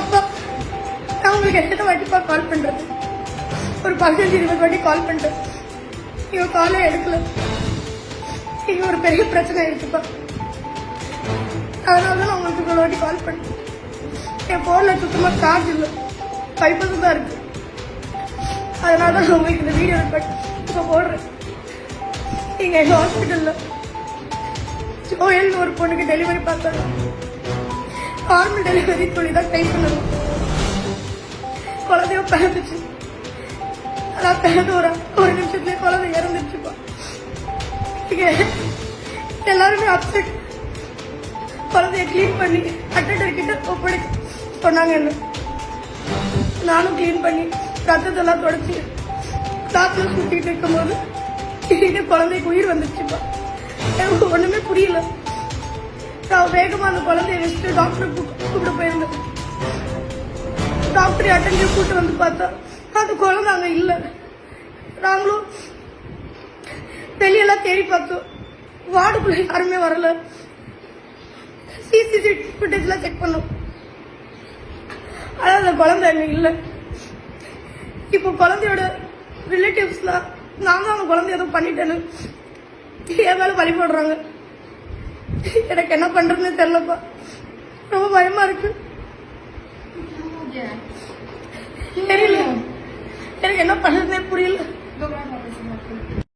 அப்பா நான் உங்களுக்கு எத்தனை வாட்டிப்பா கால் பண்றது. ஒரு பதினஞ்சு இருபது வாட்டி கால் பண்ணுறேன் இவன் காலே எடுக்கல. இங்க ஒரு பெரிய பிரச்சனை இருக்குப்பா அதனால தான் நான் உங்களுக்கு இவ்வளோ வாட்டி கால் பண்ணேன். என் ஃபோனில் சுத்தமாக சார்ஜ் இல்லை. பைப்பது தான் இருக்கு. அதனால தான் நான் உங்களுக்கு இந்த வீடியோ ரெக்கார்ட் இப்போ போடுறேன். இங்கே எங்கள் ஹாஸ்பிட்டலில் ஜோயல்னு ஒரு பொண்ணுக்கு டெலிவரி பார்த்தாங்க நார்மல் டெலிவரி சொல்லி தான் ட்ரை பண்ணணும். குழந்தைய பிறந்துச்சு. அதான் பிறந்து ஒரு ஒரு நிமிஷத்துலேயே குழந்தை இறந்துச்சுப்பா இங்கே எல்லாருமே அப்செட் குழந்தைய க்ளீன் பண்ணி அட்டண்டர் கிட்ட ஒப்படை சொன்னாங்க என்ன? நானும் க்ளீன் பண்ணி ரத்தத்தெல்லாம் தொடச்சி காத்துல சுத்திட்டு இருக்கும்போது போது குழந்தைக்கு உயிர் வந்துச்சுப்பா எனக்கு ஒண்ணுமே புரியல. நான் வேகமா அந்த குழந்தைய வச்சுட்டு டாக்டர் கூப்பிட்டு போயிருந்தேன். டாக்டர் அட்டெண்டர் கூப்பிட்டு வந்து பார்த்தா அந்த குழந்தை அங்க இல்ல. நாங்களும் வெளியெல்லாம் தேடி பார்த்தோம். வார்டுக்குள்ள யாருமே வரல. சிசிடிவி ஃபுட்டேஜ்லாம் செக் பண்ணோம். ஆனா அந்த குழந்தை அங்க இல்ல. இப்போ குழந்தையோட ரிலேட்டிவ்ஸ்லாம் நான் தான் அந்த குழந்தை எதுவும் பண்ணிட்டேன்னு என் மேல வழிபடுறாங்க எனக்கு என்ன பண்றதுன்னு தெரியலப்பா. ரொம்ப பயமா இருக்கு. தெரியல எனக்கு என்ன பண்றதுனே புரியல.